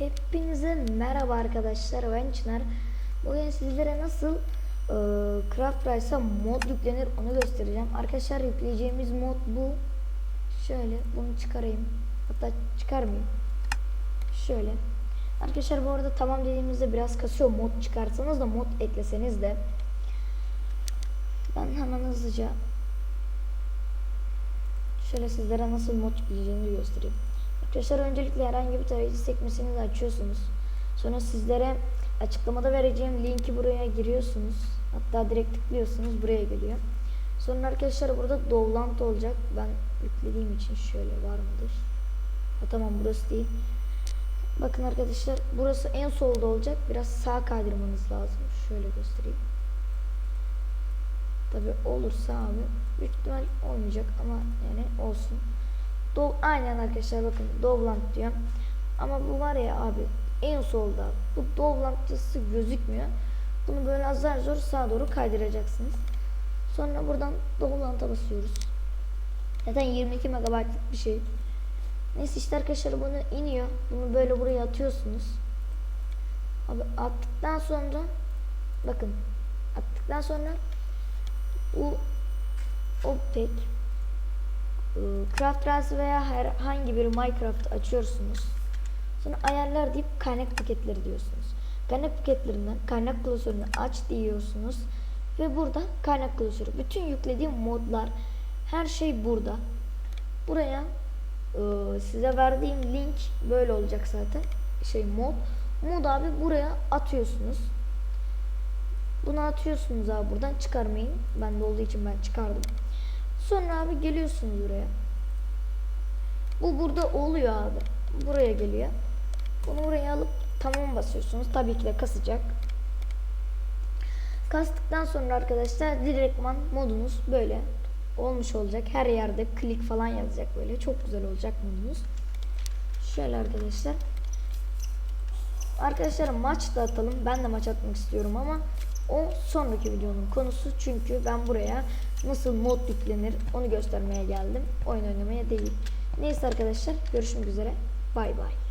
Hepinize merhaba arkadaşlar ben Çınar. Bugün sizlere nasıl e, Craft Rice'a mod yüklenir onu göstereceğim. Arkadaşlar yükleyeceğimiz mod bu. Şöyle bunu çıkarayım. Hatta çıkarmayayım. Şöyle. Arkadaşlar bu arada tamam dediğimizde biraz kasıyor. Mod çıkarsanız da mod ekleseniz de. Ben hemen hızlıca şöyle sizlere nasıl mod yükleyeceğini göstereyim. Arkadaşlar öncelikle herhangi bir tarayıcı sekmesini de açıyorsunuz. Sonra sizlere açıklamada vereceğim linki buraya giriyorsunuz. Hatta direkt tıklıyorsunuz buraya geliyor. Sonra arkadaşlar burada Dovlant olacak. Ben yüklediğim için şöyle var mıdır? Ha, tamam burası değil. Bakın arkadaşlar burası en solda olacak. Biraz sağ kaydırmanız lazım. Şöyle göstereyim. Tabi olursa abi büyük ihtimal olmayacak ama yani olsun. Do aynen arkadaşlar bakın Dovland diyor. Ama bu var ya abi en solda bu Dovland yazısı gözükmüyor. Bunu böyle azar zor sağa doğru kaydıracaksınız. Sonra buradan Dovland'a basıyoruz. Zaten 22 megabaytlık bir şey. Neyse işte arkadaşlar bunu iniyor. Bunu böyle buraya atıyorsunuz. Abi attıktan sonra bakın attıktan sonra bu o pek Craft Race veya herhangi bir Minecraft açıyorsunuz. Sonra ayarlar deyip kaynak paketleri diyorsunuz. Kaynak paketlerinden kaynak klasörünü aç diyorsunuz. Ve burada kaynak klasörü. Bütün yüklediğim modlar her şey burada. Buraya e, size verdiğim link böyle olacak zaten. Şey mod. Mod abi buraya atıyorsunuz. Bunu atıyorsunuz abi buradan çıkarmayın. Bende olduğu için ben çıkardım. Sonra abi geliyorsunuz buraya. Bu burada oluyor abi. Buraya geliyor. Bunu buraya alıp tamam basıyorsunuz. Tabii ki de kasacak. Kastıktan sonra arkadaşlar direktman modunuz böyle olmuş olacak. Her yerde klik falan yazacak böyle. Çok güzel olacak modunuz. Şöyle arkadaşlar. Arkadaşlar maç da atalım. Ben de maç atmak istiyorum ama o sonraki videonun konusu. Çünkü ben buraya nasıl mod yüklenir onu göstermeye geldim. Oyun oynamaya değil. Neyse arkadaşlar görüşmek üzere. Bay bay.